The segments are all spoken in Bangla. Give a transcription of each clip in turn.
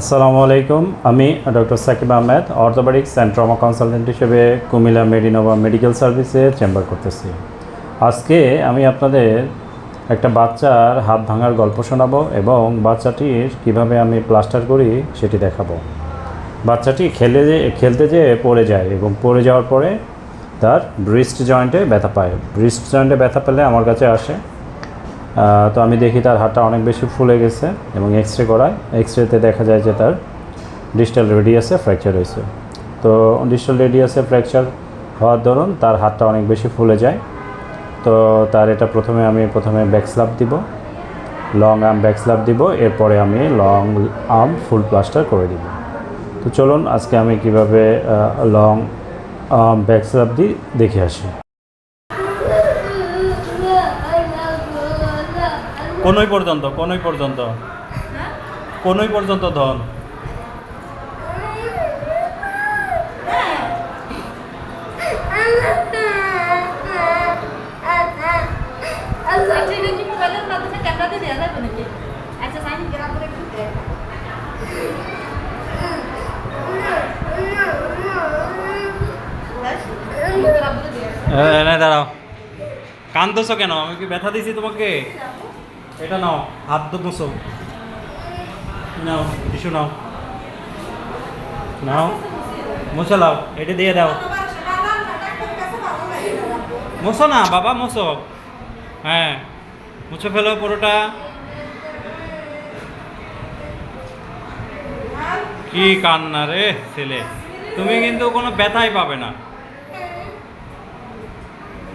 আসসালামু আলাইকুম। আমি doctor Sakib Ahmed orthopaedics and trauma consultant হিসেবে কুমিল্লা মেডিনোভা মেডিকেল সার্ভিসের চেম্বার করতেছি। আজকে আমি আপনাদের একটা বাচ্চার হাত ভাঙার গল্প শোনাবো এবং বাচ্চাটির কীভাবে আমি প্লাস্টার করি সেটি দেখাবো। বাচ্চাটি খেলে যে, খেলতে যেয়ে পড়ে যায় এবং পড়ে যাওয়ার পরে তার ব্রিস্ট জয়েন্টে ব্যথা পায়। ব্রিস্ট জয়েন্টে ব্যথা পেলে আমার কাছে আসে। তো আমি দেখি তার হাতটা অনেক বেশি ফুলে গেছে এবং এক্স রে করায়। এক্স রেতে দেখা যায় যে তার ডিজিটাল রেডিয়াসে ফ্র্যাকচার হয়েছে। তো ডিজিটাল রেডিয়াসে ফ্র্যাকচার হওয়ার দরুন তার হাতটা অনেক বেশি ফুলে যায়। তো তার এটা প্রথমে আমি প্রথমে ব্যাক স্ল্যাব দিব। লং আর্ম ব্যাক স্ল্যাব দিব। এরপরে আমি লং আর্ম ফুল প্লাস্টার করে দিব। তো চলুন আজকে আমি কীভাবে লং আর্ম ব্যাক স্ল্যাব দিই দেখে আসি। কোনই পর্যন্ত কোনই পর্যন্ত? কোনই পর্যন্ত ধন? আচ্ছা দাঁড়াও। কান্দছো কেন? আমি কি ব্যথা দিছি তোমাকে? এটা নাও, হাত তো নাও, টিস্যু নাও। নাও মুছে লাও এটা দিয়ে দাও। মুছো না, বাবা মুছো হ্যাঁ মুছে ফেলো পুরোটা। কি কান্না রে ছেলে। তুমি কিন্তু কোনো ব্যথাই পাবে না।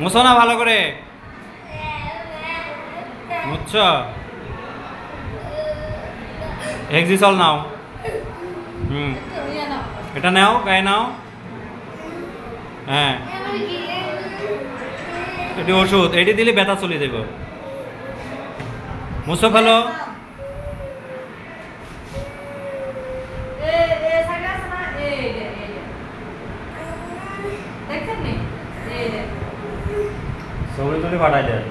মুছো না ভালো করে। মুচ্ছ এক্সিসল নাও হুম। এটা নাও গায়ে নাও। হ্যাঁ। এটি ওষুধ এটি দিলে ব্যথা চলে দেব মুছো ফেলো। ছবি তুলে পাঠাই দেয়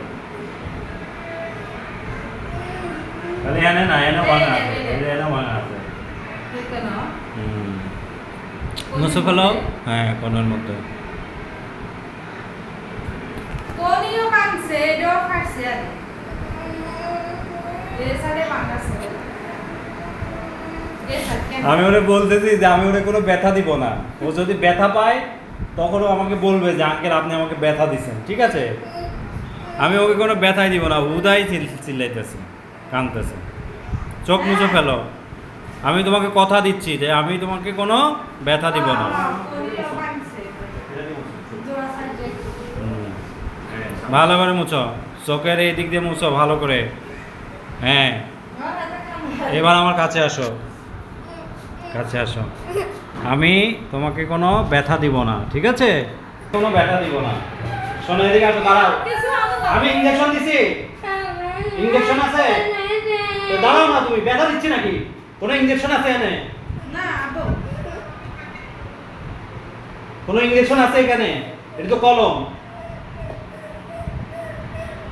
তাহলে এনে না এনে ভাঙা আছে এই যে এনে ভাঙা আছে দেখতে না মুছে ফেলো হ্যাঁ কোনোর মধ্যে কোনিও কানছে এটাও ফাটছে আর আমি ওরে বলতেছি যে আমি ওরে কোনো ব্যথা দিব না। ও যদি ব্যথা পায় তখন ও আমাকে বলবে যে আঙ্কেল আপনি আমাকে ব্যথা দিচ্ছেন ঠিক আছে? আমি ওকে কোনো ব্যথাই দিব না উদাই চিল্লাইতেছে। কাঁদতেছে। চোখ মুছে ফেলো। আমি তোমাকে কথা দিচ্ছি যে আমি তোমাকে কোনো ব্যথা দিব না। ভালো করে মুছো। চোখের এই দিক দিয়ে মুছো ভালো করে। হ্যাঁ। এবার আমার কাছে আসো। কাছে আসো। আমি তোমাকে কোনো ব্যথা দিব না ঠিক আছে? কোনো ব্যথা দিব না। শোনো এদিকে আসো দাঁড়াও। আমি ইঞ্জেকশন দিছি। ইঞ্জেকশন আছে? তো দাঁড়াও না তুমি ব্যথা দিচ্ছি নাকি? কোনো ইঞ্জেকশন আছে এনে না আবো কোনো ইঞ্জেকশন আছে এখানে? এটা তো কলম।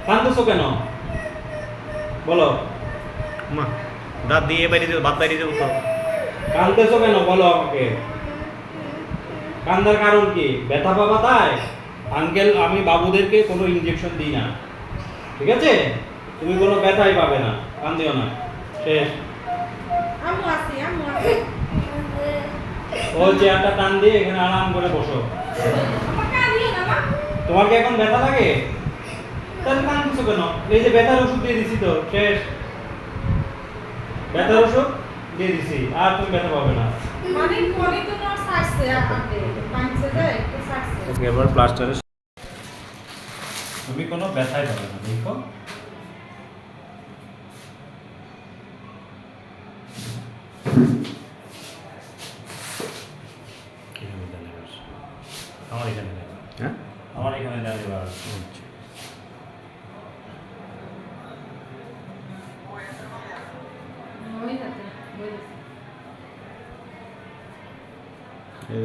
কান্দছো কেন? বলো। মা দাঁত দিয়ে বাইরে দেবো ভাত বাইরে দেবো তো কান্দতেছো কেন? বলো আমাকে। কান্দার কারণ কি? ব্যথা পাবা তাই? আঙ্কেল আমি বাবুদেরকে কোনো ইঞ্জেকশন দিই না। ঠিক আছে? তুমি কোনো ব্যথাই পাবে না কান্দিও না। শেষ। আম্মু আছি আম্মু আছি ও চেয়ারটা টান দিয়ে এখানে আরাম করে বসো। তোমার কি এখন ব্যথা লাগে? তাহলে কান্দছো কেন? এই যে ব্যথার ওষুধ দিয়ে দিছি তো শেষ। ব্যথার ওষুধ দিয়ে দিছি আর তুমি ব্যথা পাবে না। মানে কোনি ওকে এবার প্লাস্টারে তুমি কোনো ব্যথাই পাবে না দেখো।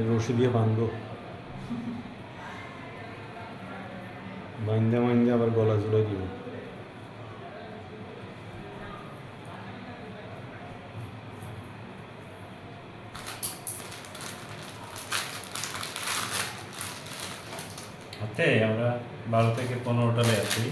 রশি দিয়ে বান্ধব বাইন্দা বাইন্দা আবার গলা জুড়ে দিব। হাতে আমরা বারো থেকে পনেরোটা আছি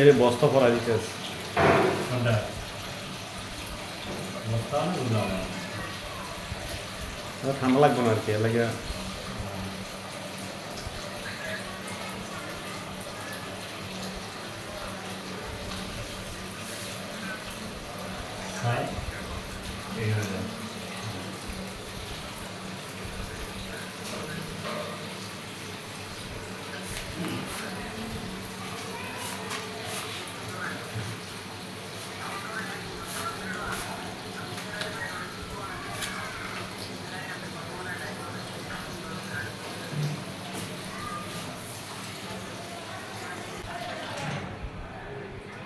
এর বস্তা পরা দিতে ঠান্ডা। লাগবে না আর কি এর লাগে খাই এই হয়ে যায়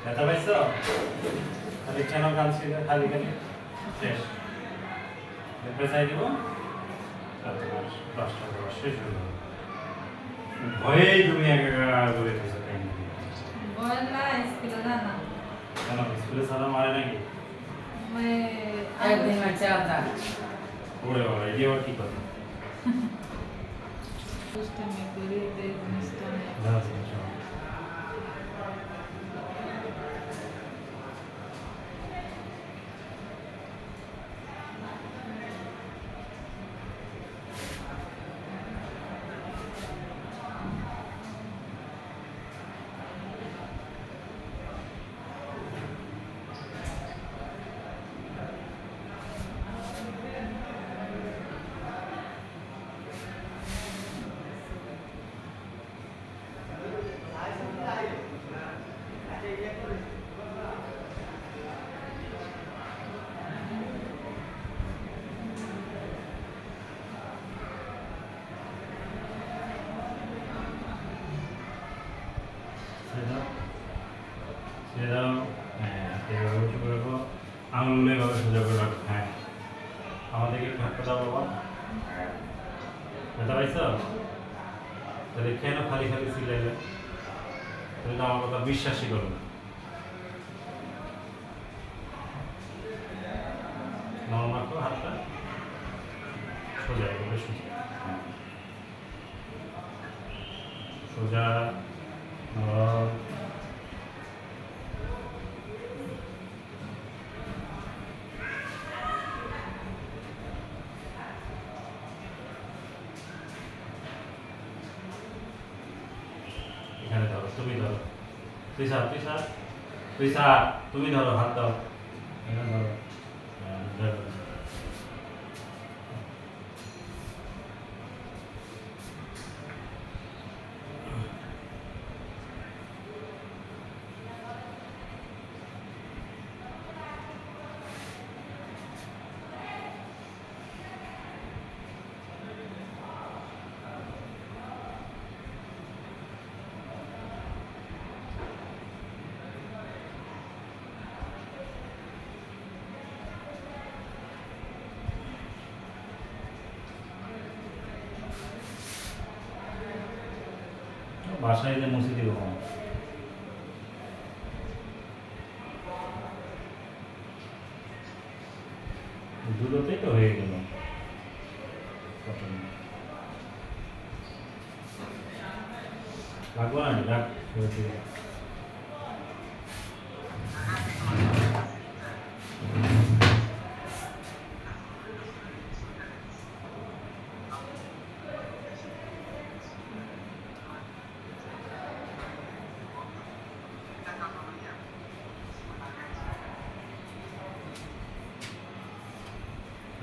ব্যথা পাইছ কেন কাঁদছি খালি খালি শেষ পেঁচাই দিব দশটা করে শেষ হয়ে যাবে ভয়েই তুমি একাকার করে দিয়েছ কেন স্কুলে সারা মারে নাকি ওরে বাবা এটি আবার কি কথা দুষ্টমি করি দেখ দুষ্টমি না, আছে, আছে। ছেড়ে দাও ছেড়ে দাও হ্যাঁ এভাবে উঁচু করে রাখো আঙুল এভাবে সোজা করে রাখো হ্যাঁ আমাদেরকে ধাক্কা দাও বাবা ব্যথা পাইছ তাহলে কেন খালি খালি সিলাইলে তুমি তো আমার কথা বিশ্বাসই করো না। নরম রাখো হাতটা। সোজা। সোজা নরম এখানে ধরো তুমি ধরো তুই স্যার তুই স্যার তুই স্যার তুমি ধরো হাত দাও এখানে ধরো হ্যাঁ, ধরো। বাসায় মসজিদে দিব দুটোতেই তো হয়ে গেল। লাগবো না রাখ হয়েছে।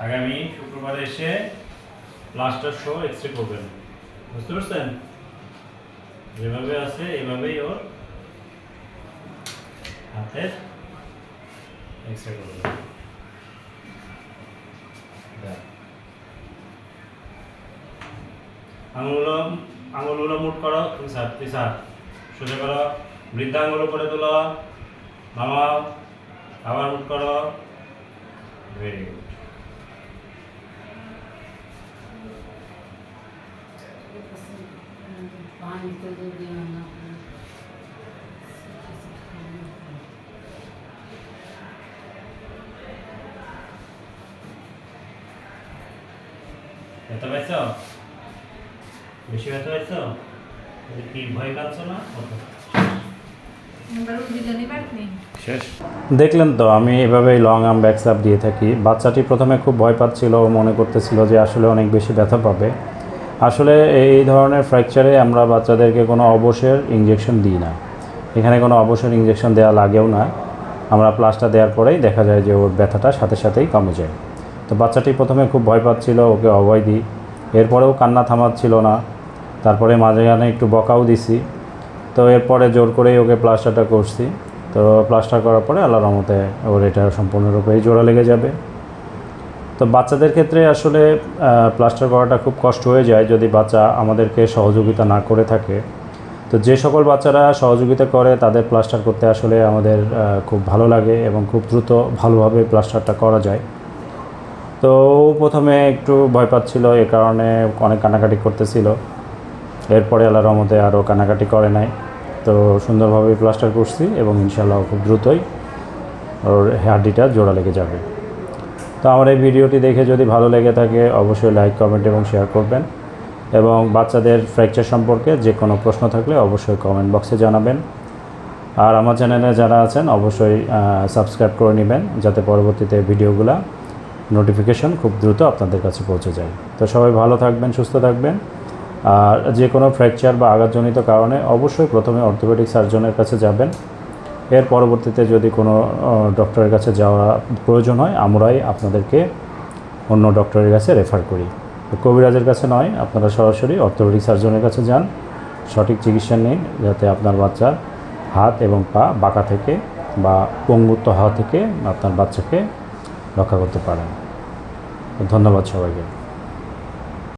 আগামী শুক্রবারে এসে প্লাস্টার শো এক্স রে করবেন বুঝতে পারছেন? যেভাবে আছে, এভাবেই ওর হাতের এক্সরে করবে আঙুলগুলো আঙুলগুলো মুট করো। তুমি স্যার সোজা করো। বৃদ্ধাঙ্গুল করে তোলো। নামাও। আবার মুট করো। ভেরি গুড पानी तो दे दिया ना ব্যথা পাইছ বেশি ব্যথা পাইছ কি ভয় কাঁদছ না বারো দিলে নিবার নেই শেষ দেখলেন তো আমি এভাবেই লং আর্ম ব্যাকস্যাপ দিয়ে থাকি বাচ্চাটি প্রথমে খুব ভয় পাচ্ছিল ও মনে করতেছিল যে আসলে অনেক বেশি ব্যথা পাবে আসলে এই ধরনের ফ্র্যাকচারে আমরা বাচ্চাদেরকে কোনো অবসর ইঞ্জেকশন দিই না। এখানে কোনো অবসর ইঞ্জেকশন দেওয়া লাগেও না। আমরা প্লাস্টার দেওয়ার পরেই দেখা যায় যে ওর ব্যথাটা সাথে সাথেই কমে যায়। তো বাচ্চাটি প্রথমে খুব ভয় পাচ্ছিল, ওকে অভয় দিই। এরপরেও কান্না থামাচ্ছিল না। তারপরে মাঝখানে একটু বকাও দিছি। তো এরপরে জোর করেই ওকে প্লাস্টারটা করছি। তো প্লাস্টার করার পরে আল্লাহর রহমতে ওর এটা সম্পূর্ণরূপেই জোড়া লেগে যাবে। তো বাচ্চাদের ক্ষেত্রে আসলে প্লাস্টার করাটা খুব কষ্ট হয়ে যায় যদি বাচ্চা আমাদেরকে সহযোগিতা না করে থাকে। তো যে সকল বাচ্চারা সহযোগিতা করে, তাদের প্লাস্টার করতে আসলে আমাদের খুব ভালো লাগে এবং খুব দ্রুত ভালোভাবে প্লাস্টারটা করা যায়। তো প্রথমে একটু ভয় পাচ্ছিল, এ কারণে অনেক কানাকাটি করতেছিল। এরপরে আল্লাহ রহমতে আরও কানাকাটি করে নাই। তো সুন্দরভাবে প্লাস্টার করছি এবং ইনশাল্লাহ খুব দ্রুতই ওর হাড্ডিটা জোড়া লেগে যাবে। তো আমার এই ভিডিওটি দেখে যদি ভালো লেগে থাকে, অবশ্যই লাইক কমেন্ট এবং শেয়ার করবেন। এবং বাচ্চাদের ফ্র্যাকচার সম্পর্কে যে কোনো প্রশ্ন থাকলে অবশ্যই কমেন্ট বক্সে জানাবেন। আর আমার চ্যানেলে যারা আছেন, অবশ্যই সাবস্ক্রাইব করে নেবেন, যাতে পরবর্তীতে ভিডিওগুলো নোটিফিকেশন খুব দ্রুত আপনাদের কাছে পৌঁছে যায়। তো সবাই ভালো থাকবেন, সুস্থ থাকবেন। আর যে কোনো ফ্র্যাকচার বা আঘাতজনিত কারণে অবশ্যই প্রথমে অর্থোপেডিক সার্জনের কাছে যাবেন। এর পরবর্তীতে যদি কোনো ডক্টরের কাছে যাওয়া প্রয়োজন হয়, আমরাই আপনাদেরকে অন্য ডক্টরের কাছে রেফার করি। কবিরাজের কাছে নয়, আপনারা সরাসরি অর্থোপেডিক সার্জনের কাছে যান, সঠিক চিকিৎসা নিন, যাতে আপনার বাচ্চার হাত এবং পা বাঁকা থেকে বা পঙ্গুত্ব হওয়া থেকে আপনার বাচ্চাকে রক্ষা করতে পারেন। ধন্যবাদ সবাইকে।